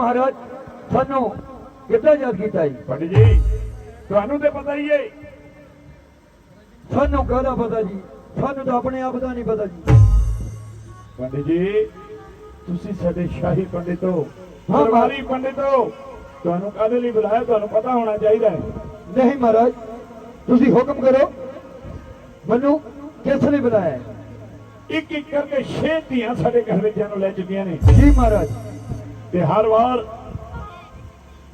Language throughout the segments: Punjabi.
ਮਹਾਰਾਜ ਸਾਨੂੰ ਕਿੱਦਾਂ ਯਾਦ ਕੀਤਾ ਜੀ? ਪੰਡਿਤ ਜੀ ਤੁਹਾਨੂੰ ਤੇ ਪਤਾ ਹੀ ਏ। ਸਾਨੂੰ ਕਾਹਦਾ ਪਤਾ ਜੀ? ਸਾਨੂੰ ਤਾਂ ਆਪਣੇ ਆਪ ਦਾ ਨਹੀਂ ਪਤਾ ਜੀ। ਪੰਡਿਤ ਜੀ ਤੁਸੀਂ ਸਾਡੇ ਸ਼ਾਹੀ ਪੰਡਿਤ ਹੋ ਹਾਂ, ਪਰਿਵਾਰੀ ਪੰਡਿਤ ਹੋ। ਤੁਹਾਨੂੰ ਕਾਹਦੇ ਲਈ ਬੁਲਾਇਆ? ਤੁਹਾਨੂੰ ਪਤਾ ਹੋਣਾ ਚਾਹੀਦਾ ਹੈ। ਨਹੀਂ ਮਹਾਰਾਜ ਤੁਸੀਂ ਹੁਕਮ ਕਰੋ ਮੈਨੂੰ ਕਿਸ ਲਈ ਬੁਲਾਇਆ ਹੈ? ਇੱਕ ਇੱਕ ਕਰਕੇ ਛੇ ਧੀਆਂ ਸਾਡੇ ਘਰ ਵਿੱਚ ਨੂੰ ਲੈ ਚੁੱਕੀਆਂ ਨੇ। ਜੀ ਮਹਾਰਾਜ। ਤੇ ਹਰ ਵਾਰ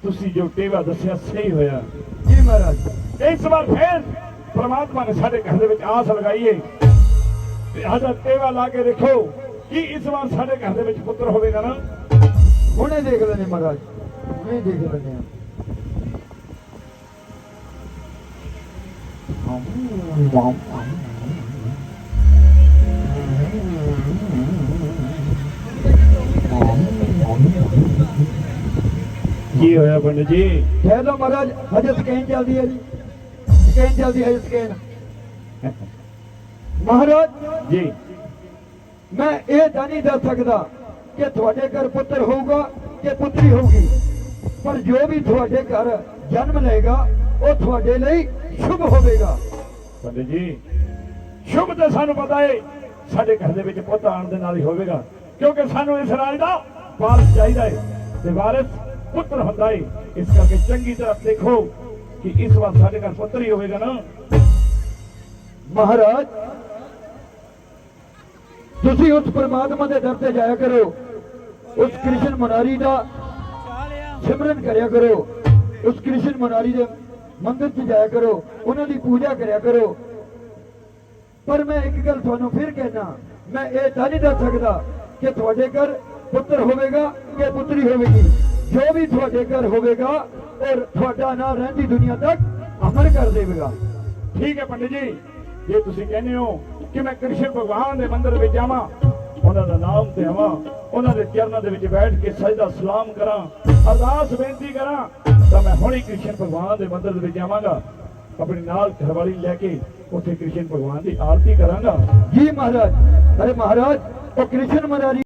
ਤੁਸੀਂ ਜੋ ਟੇਵਾ ਦੱਸਿਆ ਸਹੀ ਹੋਇਆ। ਜੀ ਮਹਾਰਾਜ, ਇਸ ਵਾਰ ਫੇਰ ਪ੍ਰਮਾਤਮਾ ਨੇ ਸਾਡੇ ਘਰ ਦੇ ਵਿੱਚ ਆਸ ਲਗਾਈ ਤੇ ਆਦਾ ਟੇਵਾ ਲਾ ਕੇ ਦੇਖੋ, ਕਿ ਇਸ ਵਾਰ ਸਾਡੇ ਘਰ ਦੇ ਵਿੱਚ ਪੁੱਤਰ ਹੋਵੇਗਾ ਨਾ? ਹੁਣੇ ਦੇਖ ਲੈਣੇ ਮਹਾਰਾਜ, ਹੁਣੇ ਦੇਖ ਲੈਣੇ ਆ ਕੀ ਹੋਇਆ ਪੰਡਿਤ ਜੀ? ਕਹਿ ਦੋ ਮਹਾਰਾਜ ਹਜੇ ਸਕੈਨ ਚੱਲਦੀ ਹੈ ਜੀ। ਸਕੈਨ ਚੱਲਦੀ ਹੈ ਸਕੈਨ। ਮਹਾਰਾਜ ਜੀ। ਮੈਂ ਇਹ ਤਾਂ ਨਹੀਂ ਦੱਸ ਸਕਦਾ ਕਿ ਤੁਹਾਡੇ ਘਰ ਪੁੱਤਰ ਹੋਊਗਾ ਕਿ ਪੁੱਤਰੀ ਹੋਊਗੀ। ਪਰ ਜੋ ਵੀ ਤੁਹਾਡੇ ਘਰ ਜਨਮ ਲਏਗਾ ਉਹ ਤੁਹਾਡੇ ਲਈ ਸ਼ੁਭ ਹੋਵੇਗਾ। ਪੰਡਿਤ ਜੀ ਸ਼ੁਭ ਤੇ ਸਾਨੂੰ ਪਤਾ ਏ ਸਾਡੇ ਘਰ ਦੇ ਵਿੱਚ ਪੁੱਤ ਆਉਣ ਦੇ ਨਾਲ ਹੀ ਹੋਵੇਗਾ। ਕਿਉਂਕਿ ਸਾਨੂੰ ਇਸ ਰਾਜ ਦਾ ਵਾਰਸ ਚਾਹੀਦਾ ਏ। ਤੇ ਵਾਰਸ ਪੁੱਤਰ ਹੁੰਦਾ ਏ। ਇਸ ਕਰਕੇ ਚੰਗੀ ਤਰ੍ਹਾਂ ਦੇਖੋ ਕਿ ਇਸ ਵਾਰ ਸਾਡੇ ਘਰ ਪੁੱਤਰ ਹੀ ਹੋਵੇਗਾ ਨਾ। ਮਹਾਰਾਜ, ਤੁਸੀਂ ਉਸ ਪਰਮਾਤਮਾ ਦੇ ਦਰ ਤੇ ਜਾਇਆ ਕਰੋ। ਉਸ ਕ੍ਰਿਸ਼ਨ ਮੁਨਾਰੀ ਦਾ ਸਿਮਰਨ ਕਰਿਆ ਕਰੋ। ਉਸ ਕ੍ਰਿਸ਼ਨ ਮੁਨਾਰੀ ਦੇ ਮੰਦਿਰ 'ਚ ਜਾਇਆ ਕਰੋ। ਉਹਨਾਂ ਦੀ ਪੂਜਾ ਕਰਿਆ ਕਰੋ। ਪਰ ਮੈਂ ਇੱਕ ਗੱਲ ਤੁਹਾਨੂੰ ਫਿਰ ਕਹਿਣਾ ਮੈਂ ਇਹ ਤਾਂ ਨਹੀਂ ਦੱਸ ਸਕਦਾ ਕਿ ਤੁਹਾਡੇ ਘਰ ਪੁੱਤਰ ਹੋਵੇਗਾ ਕਿ ਪੁੱਤਰੀ ਹੋਵੇਗੀ। ਜੋ ਵੀ ਤੁਹਾਡੇ ਘਰ ਹੋਵੇਗਾ ਔਰ ਤੁਹਾਡਾ ਨਾਂ ਰਹਿੰਦੀ ਦੁਨੀਆ ਤੱਕ ਅਮਰ ਕਰ ਦੇਵੇਗਾ। ਠੀਕ ਹੈ ਪੰਡਿਤ ਜੀ, ਜੇ ਤੁਸੀਂ ਕਹਿੰਦੇ ਹੋ ਕਿ ਮੈਂ ਕ੍ਰਿਸ਼ਨ ਭਗਵਾਨ ਦੇ ਮੰਦਿਰ ਵਿੱਚ ਜਾਵਾਂ, ਉਹਨਾਂ ਦਾ ਨਾਮ ਤੇ ਆਵਾਂ, ਉਹਨਾਂ ਦੇ ਚਰਨਾਂ ਦੇ ਵਿੱਚ ਬੈਠ ਕੇ ਸਜਦਾ ਸਲਾਮ ਕਰਾਂ, ਅਰਦਾਸ ਬੇਨਤੀ ਕਰਾਂ, ਤਾਂ ਮੈਂ ਹੁਣੇ ਕ੍ਰਿਸ਼ਨ ਭਗਵਾਨ ਦੇ ਮੰਦਿਰ ਦੇ ਵਿੱਚ ਜਾਵਾਂਗਾ, ਆਪਣੀ ਨਾਲ ਘਰਵਾਲੀ ਲੈ ਕੇ ਉੱਥੇ ਕ੍ਰਿਸ਼ਨ ਭਗਵਾਨ ਦੀ ਆਰਤੀ ਕਰਾਂਗਾ। ਜੀ ਮਹਾਰਾਜ, ਅਰੇ ਮਹਾਰਾਜ, ਉਹ ਕ੍ਰਿਸ਼ਨ ਮਹਾਰਾਜ